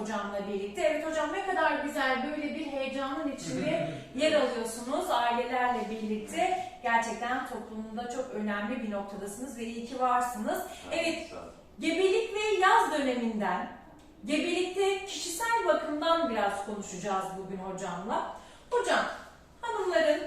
hocamla birlikte. Evet hocam ne kadar güzel böyle bir heyecanın içinde yer alıyorsunuz ailelerle birlikte. Gerçekten toplumda çok önemli bir noktadasınız ve iyi ki varsınız. Evet. Gebelik ve yaz döneminden, gebelikte kişisel bakımdan biraz konuşacağız bugün hocamla. Hocam, hanımların,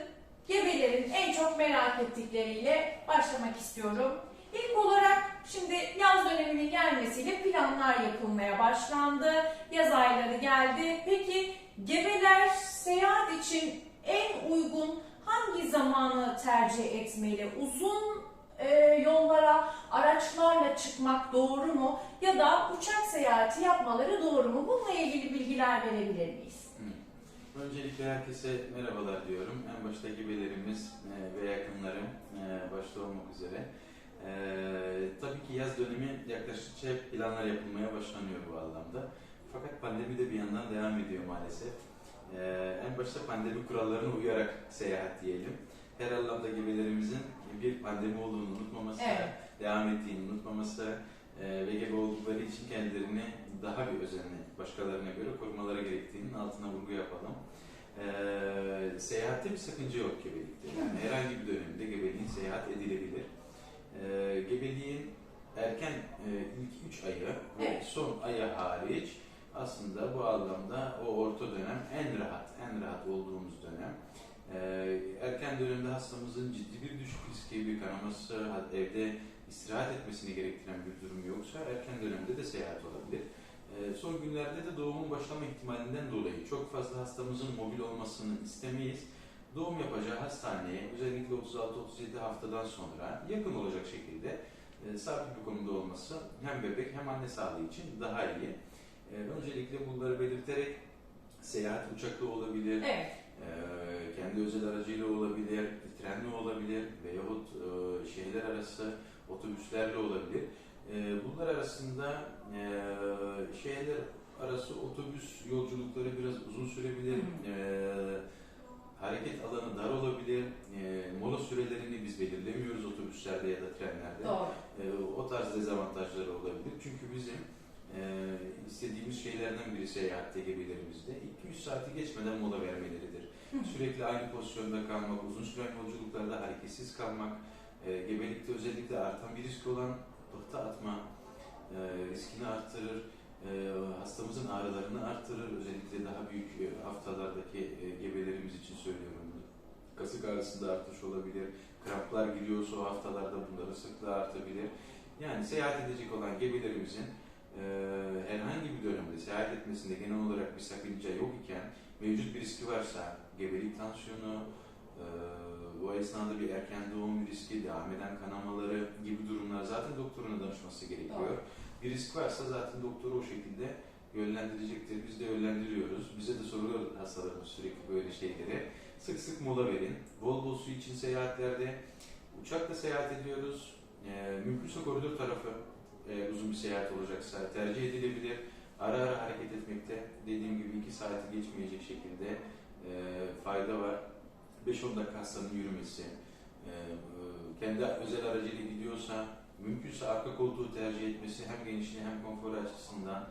gebelerin en çok merak ettikleriyle başlamak istiyorum. İlk olarak şimdi yaz döneminin gelmesiyle planlar yapılmaya başlandı. Yaz ayları geldi. Peki gebeler seyahat için en uygun hangi zamanı tercih etmeli? Uzun e, yollara araçlarla çıkmak doğru mu? Ya da uçak seyahati yapmaları doğru mu? Bununla ilgili bilgiler verebilir miyiz? Öncelikle herkese merhabalar diyorum. En başta gibilerimiz e, ve yakınlarım e, başta olmak üzere. E, tabii ki yaz dönemi yaklaştıkça planlar yapılmaya başlanıyor bu anlamda. Fakat pandemi de bir yandan devam ediyor maalesef. E, en başta pandemi kurallarına uyarak seyahat diyelim. Her anlamda gebelerimizin bir pandemi olduğunu unutmaması, Evet. devam ettiğini unutmaması e, ve gebe oldukları için kendilerini daha bir özenli başkalarına göre korumaları gerektiğinin altına vurgu yapalım. E, seyahatte bir sakınca yok gebelikte. Yani herhangi bir dönemde gebeliğin seyahat edilebilir. E, gebeliğin erken e, ilk 3 ayı ve Evet. son ayı hariç aslında bu anlamda o orta dönem en rahat, en rahat olduğumuz dönem. Ee, erken dönemde hastamızın ciddi bir düşük riski, bir kanaması, evde istirahat etmesini gerektiren bir durum yoksa erken dönemde de seyahat olabilir. Ee, son günlerde de doğumun başlama ihtimalinden dolayı çok fazla hastamızın mobil olmasını istemeyiz. Doğum yapacağı hastaneye özellikle 36-37 haftadan sonra yakın olacak şekilde e, sabit bir konumda olması hem bebek hem anne sağlığı için daha iyi. Ee, öncelikle bunları belirterek seyahat uçakla olabilir, Evet. ee, kendi özel aracıyla olabilir, trenle olabilir veyahut e, şehirler arası otobüslerle olabilir. Ee, bunlar arasında e, şehirler arası otobüs yolculukları biraz uzun sürebilir. Hı Ee, hareket alanı dar olabilir. Ee, mola sürelerini biz belirlemiyoruz otobüslerde ya da trenlerde. Doğru. Ee, o tarz dezavantajları olabilir. Çünkü bizim e, istediğimiz şeylerden biri seyahatte gebelerimizde 2-3 saati geçmeden mola vermeleridir. Hı. Sürekli aynı pozisyonda kalmak, uzun süren yolculuklarda hareketsiz kalmak, e, gebelikte özellikle artan bir risk olan pıhtı atma e, riskini arttırır. E, hastamızın ağrılarını arttırır. Özellikle daha büyük e, haftalardaki e, gebelerimiz için söylüyorum bunu. Kasık ağrısında artış olabilir. Kramplar giriyorsa o haftalarda bunların sıklığı artabilir. Yani seyahat edecek olan gebelerimizin e, herhangi bir dönemde seyahat etmesinde genel olarak bir sakınca yok iken mevcut bir riski varsa gebelik tansiyonu, e, o esnada bir erken doğum riski, devam eden kanamaları gibi durumlar zaten doktoruna danışması gerekiyor. Doğru. Bir risk varsa zaten doktor o şekilde yönlendirecektir. Biz de yönlendiriyoruz. Bize de soruyor hastalarımız sürekli böyle şeyleri. Sık sık mola verin. Bol bol su için seyahatlerde uçakla seyahat ediyoruz. E, mümkünse koridor tarafı e, uzun bir seyahat olacaksa tercih edilebilir. Ara ara hareket etmekte dediğim gibi 2 saati geçmeyecek şekilde e, fayda var. 5-10 dakika hastanın yürümesi, e, kendi özel aracıyla gidiyorsa mümkünse arka koltuğu tercih etmesi hem genişliği hem konforu açısından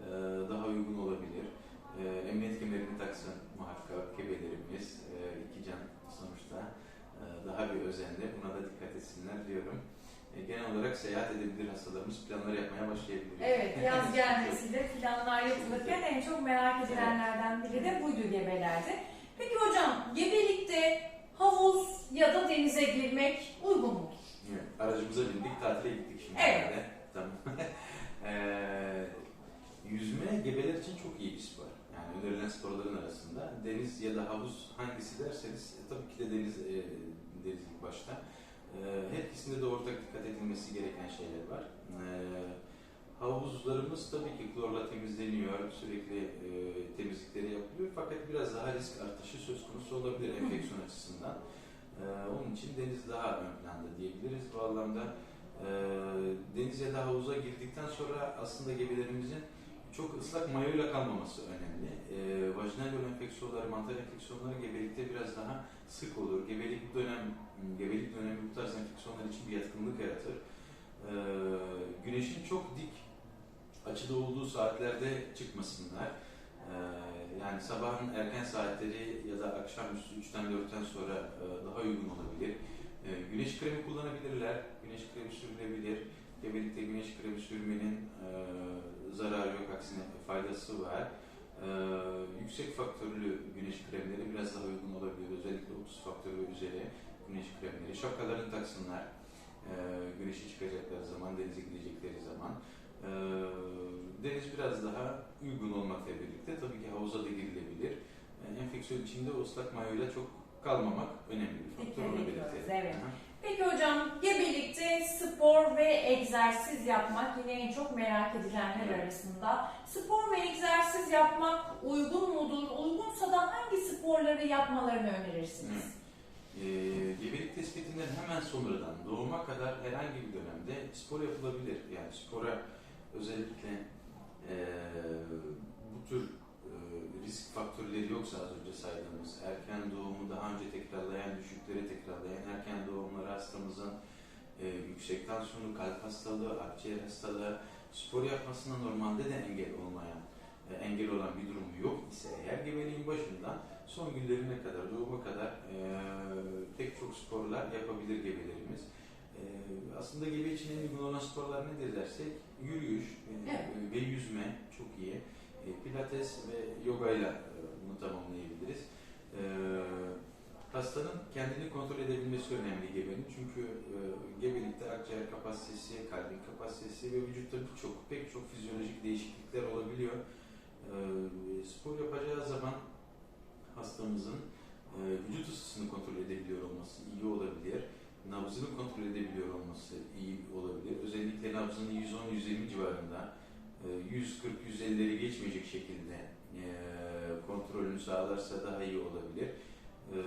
e, daha uygun olabilir. E, emniyet kemerini taksın muhakkak kebelerimiz, e, iki can sonuçta e, daha bir özenle buna da dikkat etsinler diyorum. E, genel olarak seyahat edebilir hastalarımız planlar yapmaya başlayabilir. Evet, yaz gelmesiyle planlar yapılırken en çok merak edilenlerden biri de buydu gebelerde. Peki hocam, gebelikte havuz ya da denize girmek uygun mudur? Evet, aracımıza bindik, tatile gittik şimdi. Evet. herhalde. Tamam. Eee, yüzme gebeler için çok iyi bir spor. Yani önerilen sporların arasında. Deniz ya da havuz hangisi derseniz e, tabii ki de deniz e, deriz ilk başta. E, her ikisinde de ortak dikkat edilmesi gereken şeyler var. E, havuzlarımız tabii ki klorla temizleniyor, sürekli e, temizlikleri yapılıyor fakat biraz daha risk artışı söz konusu olabilir enfeksiyon açısından. Ee, onun için deniz daha ön planda diyebiliriz. Bu anlamda e, deniz ya da havuza girdikten sonra aslında gebelerimizin çok ıslak mayoyla kalmaması önemli. E, vajinal yol enfeksiyonları, mantar enfeksiyonları gebelikte biraz daha sık olur. Gebelik dönem, gebelik dönemi bu tarz enfeksiyonlar için bir yatkınlık yaratır. E, güneşin çok dik açıda olduğu saatlerde çıkmasınlar. E, yani sabahın erken saatleri ya da akşamüstü 3'ten 4'ten sonra e, daha uygun olabilir. E, güneş kremi kullanabilirler. Güneş kremi sürülebilir. Gebelikte güneş kremi sürmenin e, zararı yok, aksine faydası var. E, yüksek faktörlü güneş kremleri biraz daha uygun olabilir. Özellikle 30 faktörü üzeri güneş kremleri. Şapkalarını taksınlar. Güneşe çıkacakları zaman, denize gidecekleri zaman. E, deniz biraz daha uygun olmakla birlikte tabii ki havuza da girilebilir. E, enfeksiyon içinde ıslak mayoyla çok kalmamak önemli bir faktör evet. Aha. Peki hocam gebelikte spor ve egzersiz yapmak yine en çok merak edilenler Evet. arasında. Spor ve egzersiz yapmak uygun mudur? Uygunsa da hangi sporları yapmalarını önerirsiniz? Ee, gebelik tespitinden hemen sonradan doğuma kadar herhangi bir dönemde spor yapılabilir. Yani spora özellikle ee, bu tür ee, risk faktörleri yoksa az önce saydığımız erken doğumu daha önce tekrarlayan, düşükleri tekrarlayan erken doğumları hastamızın ee, yüksek tansiyonu, kalp hastalığı, akciğer hastalığı, spor yapmasına normalde de engel olmayan, e, engel olan bir durumu yok ise eğer gebeliğin başından son günlerine kadar, doğuma kadar e, pek çok sporlar yapabilir gebelerimiz. E, aslında gebe için en uygun olan sporlar nedir dersek, yürüyüş e, Evet. ve yüzme çok iyi. E, pilates ve yoga ile e, bunu tamamlayabiliriz. Hastanın kendini kontrol edebilmesi önemli gebenin. Çünkü gebelikte akciğer kapasitesi, kalbin kapasitesi ve vücutta birçok, pek çok fizyolojik değişiklikler olabiliyor. Spor yapacağı zaman hastamızın vücut ısısını kontrol edebiliyor olması iyi olabilir. Nabzını kontrol edebiliyor olması iyi olabilir. Özellikle nabzının 110-120 civarında e, 140-150'leri geçmeyecek şekilde e, kontrolünü sağlarsa daha iyi olabilir. E,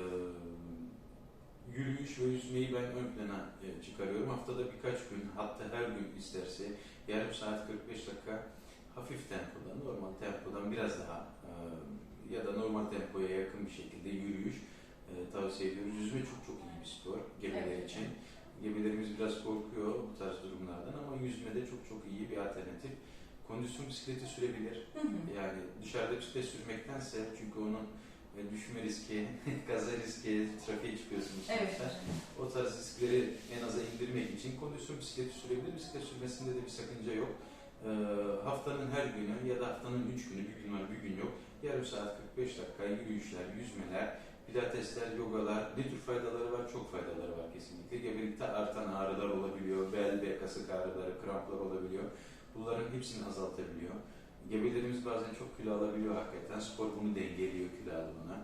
yürüyüş ve yüzmeyi ben ön plana e, çıkarıyorum. Haftada birkaç gün, hatta her gün isterse yarım saat 45 dakika hafif tempoda, normal tempodan biraz daha e, ya da normal tempoya yakın bir şekilde yürüyüş e, tavsiye ediyoruz. Yüzme çok çok iyi bir spor gebeler Evet. için. Gebelerimiz biraz korkuyor bu tarz durumlardan ama yüzme de çok çok iyi bir alternatif. Kondisyon bisikleti sürebilir. Hı hı. Yani dışarıda bisiklet sürmektense çünkü onun e, düşme riski, kaza riski, trafiğe çıkıyorsunuz Evet. sonuçta. O tarz riskleri en aza indirmek için kondisyon bisikleti sürebilir. Bisiklet sürmesinde de bir sakınca yok. Ee, haftanın her günü ya da haftanın 3 günü, bir gün var bir gün yok. Yarım saat 45 dakika yürüyüşler, yüzmeler, pilatesler, yogalar ne tür faydaları var? Çok faydaları var kesinlikle. Gebelikte artan ağrılar olabiliyor, bel ve kasık ağrıları, kramplar olabiliyor. Bunların hepsini azaltabiliyor. Gebelerimiz bazen çok kilo alabiliyor hakikaten. Spor bunu dengeliyor kilo alımına.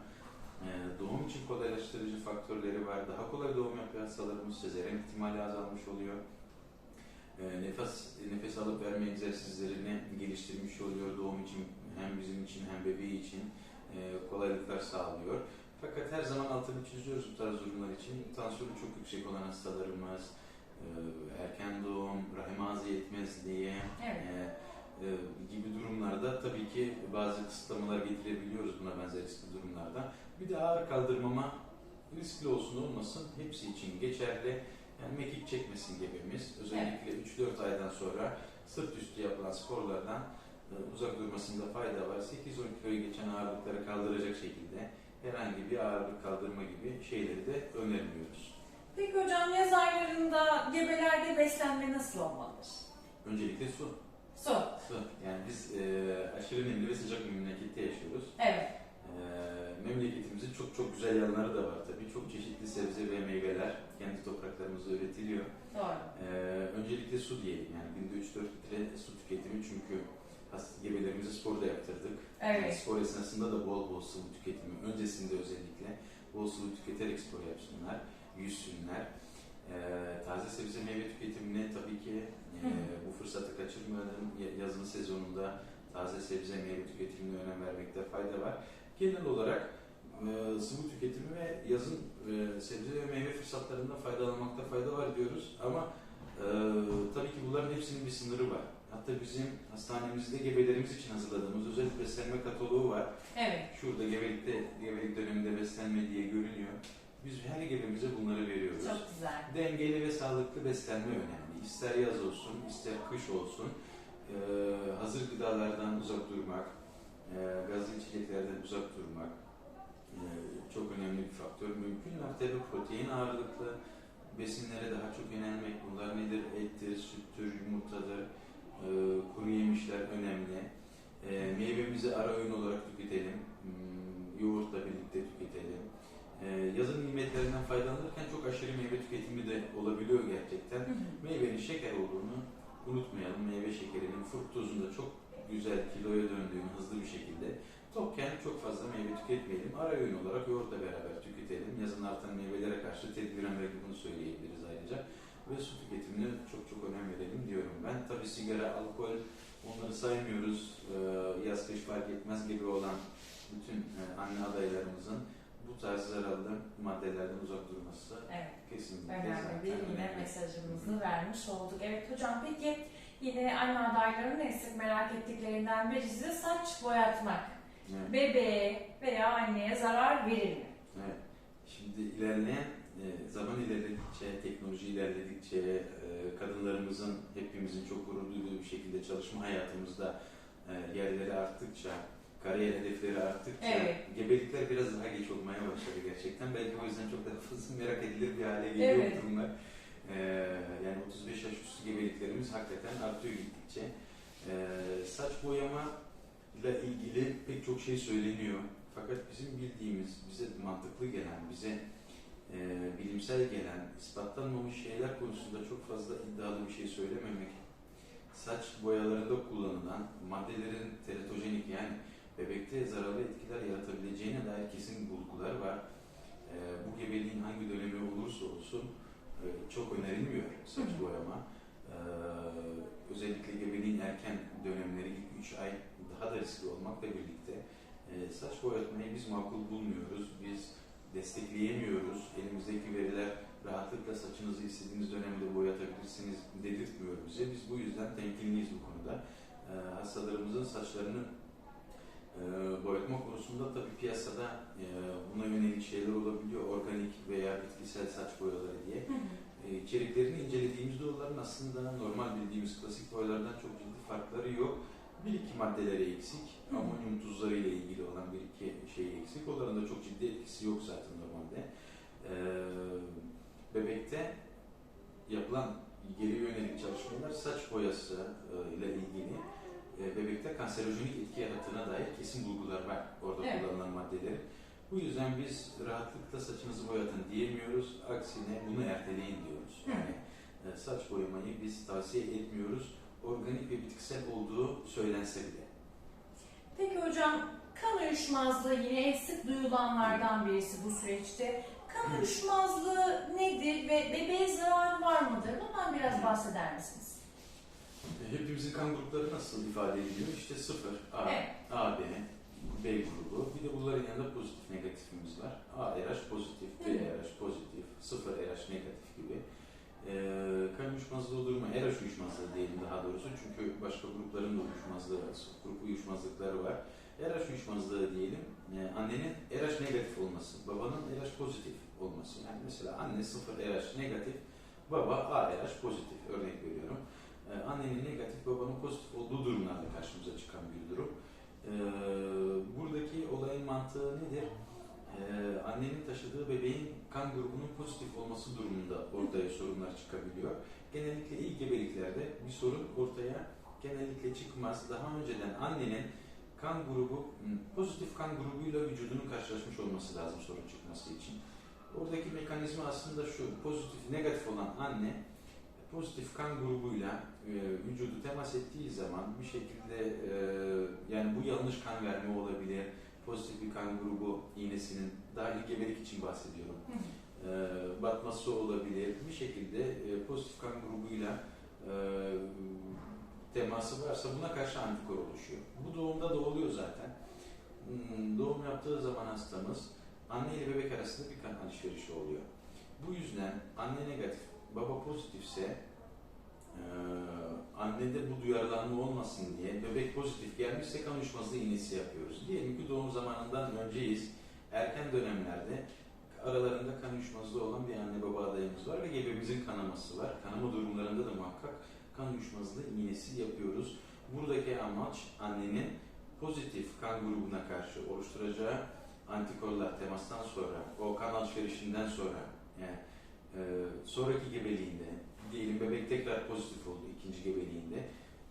Ee, doğum için kolaylaştırıcı faktörleri var. Daha kolay doğum yapıyor hastalarımız. Sezaryen ihtimali azalmış oluyor. Ee, nefes nefes alıp verme egzersizlerini geliştirmiş oluyor doğum için hem bizim için hem bebeği için e, kolaylıklar sağlıyor. Fakat her zaman altını çiziyoruz bu tarz durumlar için. Tansiyonu çok yüksek olan hastalarımız, e, erken doğum, rahim ağzı yetmezliği, Evet. e, e, gibi durumlarda tabii ki bazı kısıtlamalar getirebiliyoruz buna benzer riskli durumlarda. Bir de ağır kaldırmama riskli olsun olmasın hepsi için geçerli. Yani mekik çekmesin gebemiz. Özellikle 3-4 aydan sonra sırt üstü yapılan sporlardan uzak durmasında fayda var. 8-10 kiloyu geçen ağırlıkları kaldıracak şekilde herhangi bir ağırlık kaldırma gibi şeyleri de önermiyoruz. Peki hocam yaz aylarında gebelerde beslenme nasıl olmalıdır? Öncelikle su. Su. Su. Yani biz e, aşırı nemli ve sıcak bir memlekette yaşıyoruz. Evet. Ee, memleketimizin çok çok güzel yanları da var tabii. Çok çeşitli sebze ve meyveler kendi topraklarımızda üretiliyor. Doğru. Ee, öncelikle su diyelim. Yani günde 3-4 litre su tüketimi çünkü hasta gebelerimize spor da yaptırdık. Yani Evet. spor esnasında da bol bol sıvı tüketimi, öncesinde özellikle bol sıvı tüketerek spor yapsınlar, yüzsünler. Ee, taze sebze meyve tüketimine tabii ki e, bu fırsatı kaçırmayalım. Ya- Yazın sezonunda taze sebze meyve tüketimine önem vermekte fayda var. Genel olarak e, sıvı tüketimi ve yazın e, sebze ve meyve fırsatlarından faydalanmakta fayda var diyoruz. Ama e, tabii ki bunların hepsinin bir sınırı var. Hatta bizim hastanemizde gebelerimiz için hazırladığımız özel beslenme kataloğu var. Evet. Şurada gebelikte, gebelik döneminde beslenme diye görünüyor. Biz her gebemize bunları veriyoruz. Çok güzel. Dengeli ve sağlıklı beslenme önemli. İster yaz olsun, ister kış olsun. Ee, hazır gıdalardan uzak durmak, e, gazlı içeceklerden uzak durmak e, çok önemli bir faktör. Mümkün mertebe protein ağırlıklı besinlere daha çok yönelmek. Bunlar nedir? Ettir, süttür, yumurtadır, e, kuru yemişler önemli. E, meyvemizi ara öğün olarak tüketelim. Hmm, yoğurtla birlikte tüketelim. E, yazın nimetlerinden faydalanırken çok aşırı meyve tüketimi de olabiliyor gerçekten. Hı hı. Meyvenin şeker olduğunu unutmayalım. Meyve şekerinin fruktozunda çok güzel kiloya döndüğünü hızlı bir şekilde tokken çok fazla meyve tüketmeyelim. Ara öğün olarak yoğurtla beraber tüketelim. Yazın artan meyvelere karşı tedbiren belki bunu söyleyebiliriz ayrıca. Ve su tüketimine çok çok önem verelim diyorum ben. Tabi sigara, alkol onları saymıyoruz. Ee, yaz kış fark etmez gibi olan bütün e, anne adaylarımızın bu tarz zararlı maddelerden uzak durması Evet. kesinlikle Önemli zaten bir yine önemli. mesajımızı vermiş olduk. Evet hocam peki yine anne adaylarının en sık merak ettiklerinden birisi de saç boyatmak. Evet. Bebeğe veya anneye zarar verir mi? Evet. Şimdi ilerleyen e, zaman ilerledikçe, teknoloji ilerledikçe, e, kadınlarımızın hepimizin çok gurur duyduğu bir şekilde çalışma hayatımızda e, yerleri arttıkça, kariyer hedefleri arttıkça Evet. gebelikler biraz daha geç olmaya başladı gerçekten. Belki o yüzden çok daha fazla merak edilir bir hale geliyor Evet. bunlar. E, yani 35 yaş üstü gebeliklerimiz hakikaten artıyor gittikçe. E, saç boyama ile ilgili pek çok şey söyleniyor. Fakat bizim bildiğimiz, bize mantıklı gelen, bize e, bilimsel gelen, ispatlanmamış şeyler konusunda çok fazla iddialı bir şey söylememek, saç boyalarında kullanılan maddelerin teratojenik yani bebekte zararlı etkiler yaratabileceğine dair kesin bulgular var. E, bu gebeliğin hangi dönemi olursa olsun e, çok önerilmiyor saç boyama. E, özellikle gebeliğin erken dönemleri ilk 3 ay daha da riskli olmakla birlikte e, saç boyatmayı biz makul bulmuyoruz. Biz destekleyemiyoruz. Elimizdeki veriler rahatlıkla saçınızı istediğiniz dönemde boyatabilirsiniz dedirtmiyor bize. Biz bu yüzden temkinliyiz bu konuda. E, hastalarımızın saçlarını e, boyatma konusunda tabii piyasada e, buna yönelik şeyler olabiliyor. Organik veya bitkisel saç boyaları diye. E, içeriklerini incelediğimizde onların aslında normal bildiğimiz klasik boyalardan çok ciddi farkları yok. Bir iki maddeleri eksik. Amonyum tuzları ile ilgili olan bir iki şey eksik. Onların da çok ciddi etkisi yok zaten normalde. E, bebekte yapılan geri yönelik çalışmalar saç boyası e, ile ilgili e, bebekte kanserojenik etki yarattığına dair kesin bulgular var orada Evet. kullanılan maddeleri. Bu yüzden biz rahatlıkla saçınızı boyatın diyemiyoruz. Aksine bunu erteleyin diyoruz. Yani e, saç boyamayı biz tavsiye etmiyoruz. Organik ve bitkisel olduğu söylense bile. Peki hocam kan uyuşmazlığı yine en sık duyulanlardan birisi bu süreçte. Kan uyuşmazlığı nedir ve bebeğe zararı var mıdır? Bundan biraz bahseder misiniz? E, Hepimizin kan grupları nasıl ifade ediliyor? İşte sıfır, A, Evet. A, B, B grubu. Bir de bunların yanında pozitif negatifimiz var. A RH pozitif, B. RH pozitif, sıfır RH negatif gibi. Ee, kan uyuşmazlığı durumu, RH uyuşmazlığı diyelim daha doğrusu. Çünkü başka grupların da uyuşmazlığı, grup uyuşmazlıkları var. RH uyuşmazlığı diyelim, e, annenin RH negatif olması, babanın RH pozitif olması. Yani mesela anne sıfır RH negatif, baba ARH pozitif örnek veriyorum. Ee, annenin negatif, babanın pozitif olduğu durumlarda karşımıza çıkan bir durum. Ee, buradaki olayın mantığı nedir? Ee, annenin taşıdığı bebeğin kan grubunun pozitif olması durumunda ortaya sorunlar çıkabiliyor. Genellikle ilk gebeliklerde bir sorun ortaya genellikle çıkmaz. Daha önceden annenin kan grubu, pozitif kan grubuyla vücudunun karşılaşmış olması lazım sorun çıkması için. Oradaki mekanizma aslında şu, pozitif, negatif olan anne pozitif kan grubuyla e, vücudu temas ettiği zaman bir şekilde e, yani bu yanlış kan verme olabilir. Pozitif bir kan grubu iğnesinin daha ilk gebelik için bahsediyorum. E, batması olabilir. Bir şekilde e, pozitif kan grubuyla e, teması varsa buna karşı antikor oluşuyor. Bu doğumda da oluyor zaten. Hmm, Doğum yaptığı zaman hastamız anne ile bebek arasında bir kan alışverişi oluyor. Bu yüzden anne negatif, baba pozitifse e, annede bu duyarlanma olmasın diye bebek pozitif gelmişse kan uyuşmazlığı iğnesi yapıyoruz. Diyelim ki doğum zamanından önceyiz. Erken dönemlerde aralarında kan uyuşmazlığı olan bir anne baba adayımız var ve gebemizin kanaması var. Kanama durumlarında da muhakkak kan uyuşmazlığı iğnesi yapıyoruz. Buradaki amaç annenin pozitif kan grubuna karşı oluşturacağı antikorlar temastan sonra, o kan alışverişinden sonra, yani e, sonraki gebeliğinde, diyelim bebek tekrar pozitif oldu ikinci gebeliğinde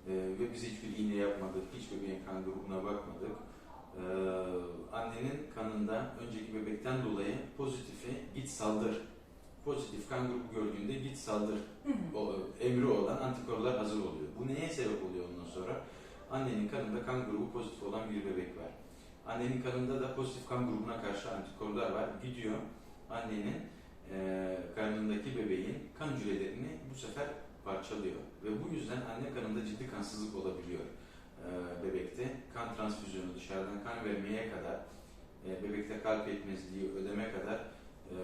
e, ve biz hiçbir iğne yapmadık, hiç bebeğin kan grubuna bakmadık. E, annenin kanında önceki bebekten dolayı pozitifi git saldır, pozitif kan grubu gördüğünde git saldır o, emri olan antikorlar hazır oluyor. Bu neye sebep oluyor ondan sonra? Annenin kanında kan grubu pozitif olan bir bebek var. Annenin kanında da pozitif kan grubuna karşı antikorlar var. Gidiyor annenin eee karnındaki bebeğin kan hücrelerini bu sefer parçalıyor. Ve bu yüzden anne kanında ciddi kansızlık olabiliyor eee, bebekte. Kan transfüzyonu dışarıdan kan vermeye kadar, eee, bebekte kalp yetmezliği ödeme kadar eee,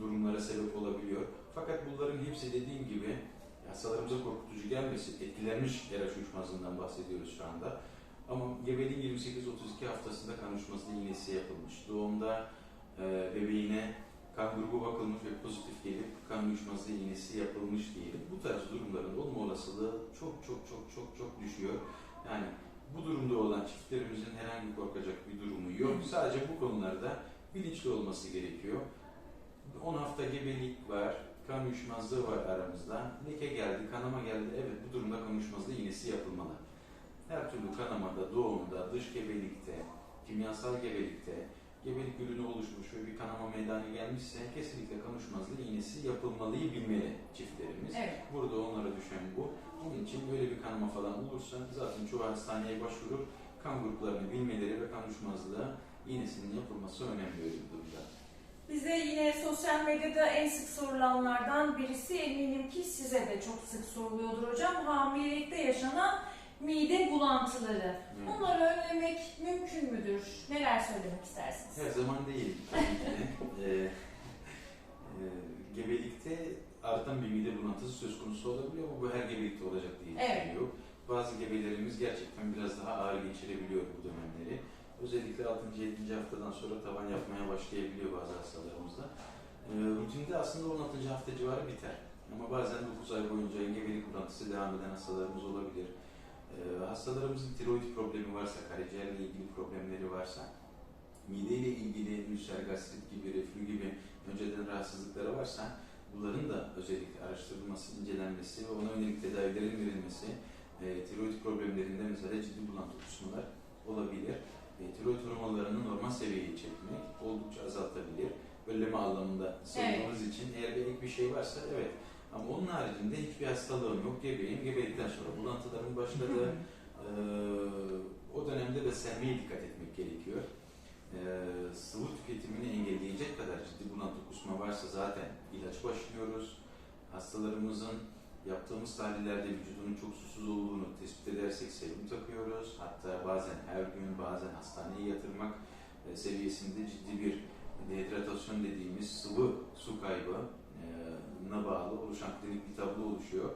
durumlara sebep olabiliyor. Fakat bunların hepsi dediğim gibi hastalarımıza korkutucu gelmesin. Etkilenmiş RH uyuşmazlığından bahsediyoruz şu anda. Ama gebeliğin 28-32 haftasında kan uyuşmazlığı iğnesi yapılmış. Doğumda e, bebeğine kan grubu bakılmış ve pozitif gelip kan uyuşmazlığı iğnesi yapılmış diyelim. Bu tarz durumların olma olasılığı çok çok çok çok çok düşüyor. Yani bu durumda olan çiftlerimizin herhangi korkacak bir durumu yok. Sadece bu konularda bilinçli olması gerekiyor. 10 hafta gebelik var, kan uyuşmazlığı var aramızda. Leke geldi, kanama geldi. Evet bu durumda kan uyuşmazlığı iğnesi yapılmalı. Her türlü kanamada, doğumda, dış gebelikte, kimyasal gebelikte, gebelik ürünü oluşmuş ve bir kanama meydana gelmişse kesinlikle kan uyuşmazlığı iğnesi yapılmalıyı bilmeli çiftlerimiz. Evet. Burada onlara düşen bu. Onun için böyle bir kanama falan olursa zaten çoğu hastaneye başvurup kan gruplarını bilmeleri ve kan uyuşmazlığı iğnesinin yapılması önemli öyle bir durumda. Bize yine sosyal medyada en sık sorulanlardan birisi eminim ki size de çok sık soruluyordur hocam. Hamilelikte yaşanan mide bulantıları. Evet. Bunları önlemek mümkün müdür? Neler söylemek istersiniz? Her zaman değil tabii ki de. Ee, e, gebelikte artan bir mide bulantısı söz konusu olabiliyor ama bu her gebelikte olacak diye Evet. şey yok. Bazı gebelerimiz gerçekten biraz daha ağır geçirebiliyor bu dönemleri. Özellikle 6. 7. haftadan sonra tavan yapmaya başlayabiliyor bazı hastalarımızda. Ee, rutinde aslında 16. hafta civarı biter. Ama bazen 9 ay boyunca gebelik bulantısı devam eden hastalarımız olabilir. Ee, hastalarımızın tiroid problemi varsa, karaciğerle ilgili problemleri varsa, mideyle ilgili ülser, gastrit gibi, reflü gibi önceden rahatsızlıkları varsa bunların da özellikle araştırılması, incelenmesi ve ona yönelik tedavilerin verilmesi e, tiroid problemlerinde mesela ciddi bulantı kusmalar olabilir. E, tiroid hormonlarını normal seviyeye çekmek oldukça azaltabilir. Önleme anlamında savunmamız için eğer bir ek bir şey varsa evet. Ama onun haricinde hiçbir hastalığım yok. Gebeyim. Gebelikten sonra bulantıların başladı. Ee, o dönemde beslenmeye dikkat etmek gerekiyor. Ee, sıvı tüketimini engelleyecek kadar ciddi bulantı kusma varsa zaten ilaç başlıyoruz. Hastalarımızın yaptığımız tahlillerde vücudunun çok susuz olduğunu tespit edersek serum takıyoruz. Hatta bazen her gün bazen hastaneye yatırmak e, seviyesinde ciddi bir dehidratasyon dediğimiz sıvı su kaybı e, na bağlı oluşan klinik bir tablo oluşuyor.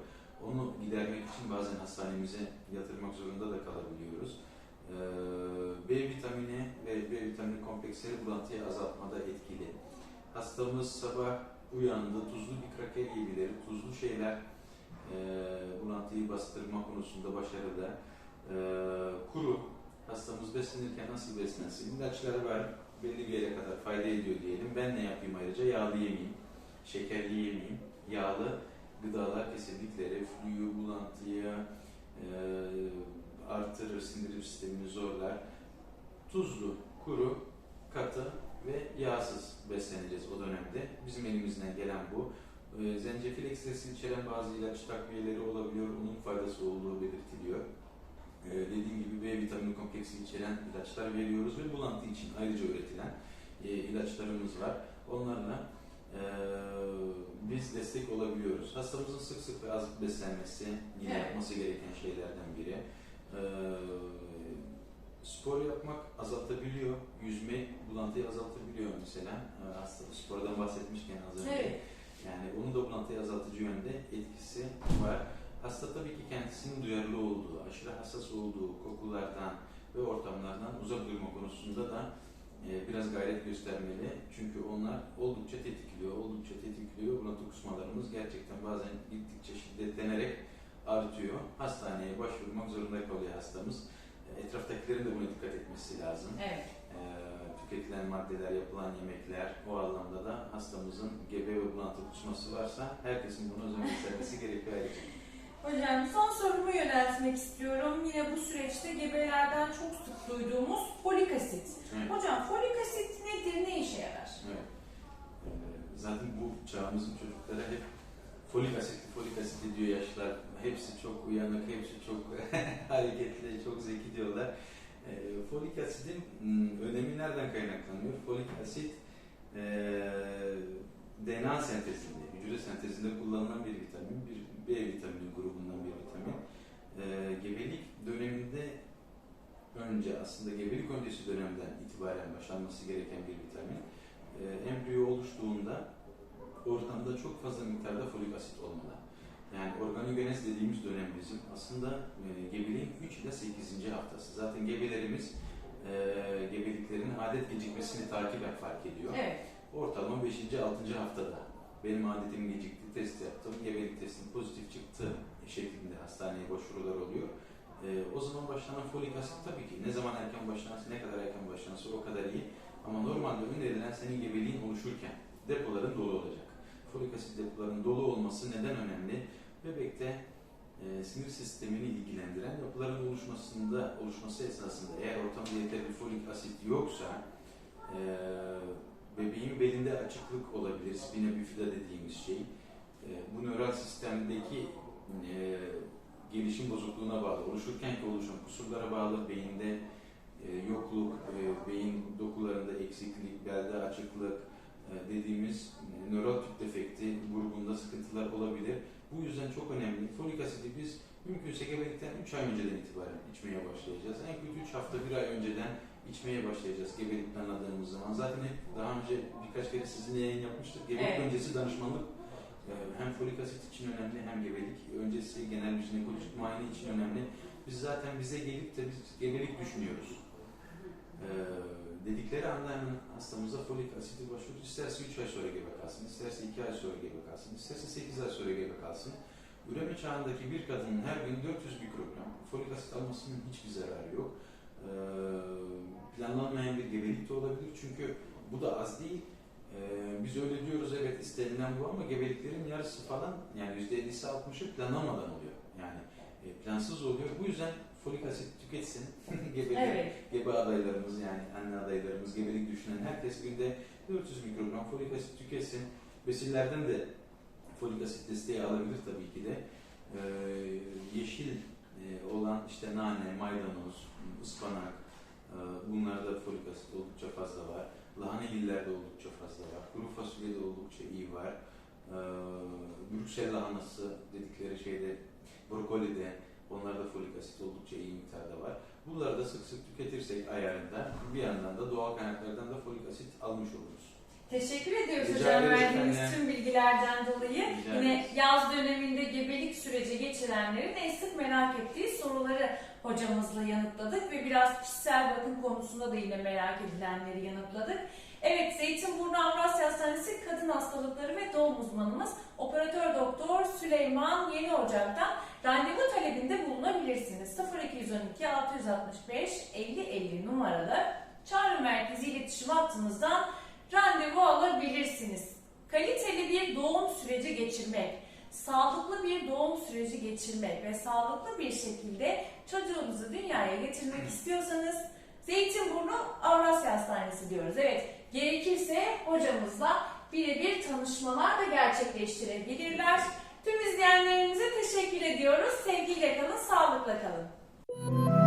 Onu gidermek için bazen hastanemize yatırmak zorunda da kalabiliyoruz. Ee, B vitamini ve B vitamini kompleksleri bulantıyı azaltmada etkili. Hastamız sabah uyandı, tuzlu bir kraker gibileri, tuzlu şeyler e, bulantıyı bastırma konusunda başarılı. Ee, kuru, hastamız beslenirken nasıl beslensin? İlaçları var, belli bir yere kadar fayda ediyor diyelim. Ben ne yapayım ayrıca? Yağlı yemeyeyim, şekerli yemeyeyim. Yağlı gıdalar kesinlikle reflüyü, bulantıyı e, artırır, sindirim sistemini zorlar. Tuzlu, kuru, katı ve yağsız besleneceğiz o dönemde. Bizim elimizden gelen bu. E, zencefil ekstresi içeren bazı ilaç takviyeleri olabiliyor. Onun faydası olduğu belirtiliyor. E, dediğim gibi B vitamini kompleksi içeren ilaçlar veriyoruz ve bulantı için ayrıca üretilen e, ilaçlarımız var. Onlarla e, biz destek olabiliyoruz. Hastamızın sık sık ve az beslenmesi yine Evet. yapması gereken şeylerden biri. E, spor yapmak azaltabiliyor. Yüzme bulantıyı azaltabiliyor mesela. E, hasta spordan bahsetmişken az önce. Evet. Yani onun da bulantıyı azaltıcı yönde etkisi var. Hasta tabii ki kendisinin duyarlı olduğu, aşırı hassas olduğu kokulardan ve ortamlardan uzak durma konusunda da biraz gayret göstermeli. Çünkü onlar oldukça tetikliyor, oldukça tetikliyor. Bulatı kusmalarımız gerçekten bazen gittikçe şiddetlenerek artıyor. Hastaneye başvurmak zorunda kalıyor hastamız. E, Etraftakilerin de buna dikkat etmesi lazım. Evet. E, tüketilen maddeler, yapılan yemekler o anlamda da hastamızın gebe ve bulantı kusması varsa herkesin buna özen göstermesi gerekiyor. Hocam son sorumu yöneltmek istiyorum. Yine bu süreçte gebelerden çok sık duyduğumuz folik asit. Evet. Hocam folik asit nedir, ne işe yarar? Evet. Ee, Zaten bu çağımızın çocukları hep folik asitli, folik asitli diyor yaşlar. Hepsi çok uyanık, hepsi çok hareketli, çok zeki diyorlar. Ee, Folik asitin hmm, önemi nereden kaynaklanıyor? Folik asit ee, DNA sentezinde, hücre sentezinde kullanılan bir vitamin, bir B vitamini grubundan bir vitamin. Ee, gebelik döneminde önce aslında gebelik öncesi dönemden itibaren başlanması gereken bir vitamin. Ee, embriyo oluştuğunda ortamda çok fazla miktarda folik asit olmalı. Yani organogenez dediğimiz dönem bizim aslında e, gebeliğin 3 ile 8. haftası. Zaten gebelerimiz e, gebeliklerin adet gecikmesini takiben fark ediyor. Evet. Ortalama 5. 6. haftada benim adetim gecikti, test yaptım, gebelik testim pozitif çıktı şeklinde hastaneye başvurular oluyor. Ee, o zaman başlanan folik asit tabii ki ne zaman erken başlanırsa, ne kadar erken başlanırsa o kadar iyi. Ama normalde önerilen senin gebeliğin oluşurken depoların dolu olacak. Folik asit depoların dolu olması neden önemli? Bebekte e, sinir sistemini ilgilendiren yapıların oluşmasında oluşması esnasında eğer ortamda yeterli folik asit yoksa e, bebeğin belinde açıklık olabilir, spina bifida dediğimiz şey. E, bu nöral sistemdeki e, gelişim bozukluğuna bağlı, oluşurkenki oluşan kusurlara bağlı beyinde e, yokluk, e, beyin dokularında eksiklik, belde açıklık e, dediğimiz e, nöral tüp defekti grubunda sıkıntılar olabilir. Bu yüzden çok önemli. Folik asidi biz mümkünse gebelikten 3 ay önceden itibaren içmeye başlayacağız. En kötü 3 hafta, 1 ay önceden içmeye başlayacağız gebelik planladığımız zaman. Zaten hep daha önce birkaç kere sizinle yayın yapmıştık. Gebelik Evet. öncesi danışmanlık e, hem folik asit için önemli hem gebelik öncesi genel bir jinekolojik muayene için önemli. Biz zaten bize gelip de biz gebelik düşünüyoruz. E, dedikleri anda hemen hastamıza folik asiti başlıyoruz. İsterse 3 ay sonra gebe kalsın, isterse 2 ay sonra gebe kalsın, isterse 8 ay sonra gebe kalsın. Üreme çağındaki bir kadının her gün 400 mikrogram folik asit almasının hiçbir zararı yok. Ee, planlanmayan bir gebelik de olabilir çünkü bu da az değil. Ee, biz öyle diyoruz evet istenilen bu ama gebeliklerin yarısı falan yani %50'si 60'ı planlanmadan oluyor. Yani e, plansız oluyor. Bu yüzden folik asit tüketsin. Gebelik, Evet. Gebe adaylarımız yani anne adaylarımız, gebelik düşünen herkes günde 400 mikrogram folik asit tüketsin. Besinlerden de folik asit desteği alabilir tabii ki de. Ee, yeşil olan işte nane, maydanoz, ıspanak, e, bunlarda folik asit oldukça fazla var. Lahanegillerde oldukça fazla var. Kuru fasulyede oldukça iyi var. Ee, Brüksel lahanası dedikleri şeyde, brokolide, onlarda folik asit oldukça iyi miktarda var. Bunları da sık sık tüketirsek ayarında bir yandan da doğal kaynaklardan da folik asit almış oluruz. Teşekkür ediyoruz Rica hocam ederiz verdiğiniz efendim. tüm bilgilerden dolayı. Rica Yine ederiz. yaz döneminde gebelik süreci geçirenlerin en sık merak ettiği soruları hocamızla yanıtladık ve biraz kişisel bakım konusunda da yine merak edilenleri yanıtladık. Evet, Zeytinburnu Avrasya Hastanesi Kadın Hastalıkları ve Doğum Uzmanımız Operatör Doktor Süleyman Yeni Ocak'tan randevu talebinde bulunabilirsiniz. 0212 665 50 50 numaralı çağrı merkezi iletişim hattımızdan randevu alabilirsiniz. Kaliteli bir doğum süreci geçirmek, sağlıklı bir doğum süreci geçirmek ve sağlıklı bir şekilde çocuğunuzu dünyaya getirmek istiyorsanız Zeytinburnu Avrasya Hastanesi diyoruz. Evet, gerekirse hocamızla birebir tanışmalar da gerçekleştirebilirler. Tüm izleyenlerimize teşekkür ediyoruz. Sevgiyle kalın, sağlıkla kalın.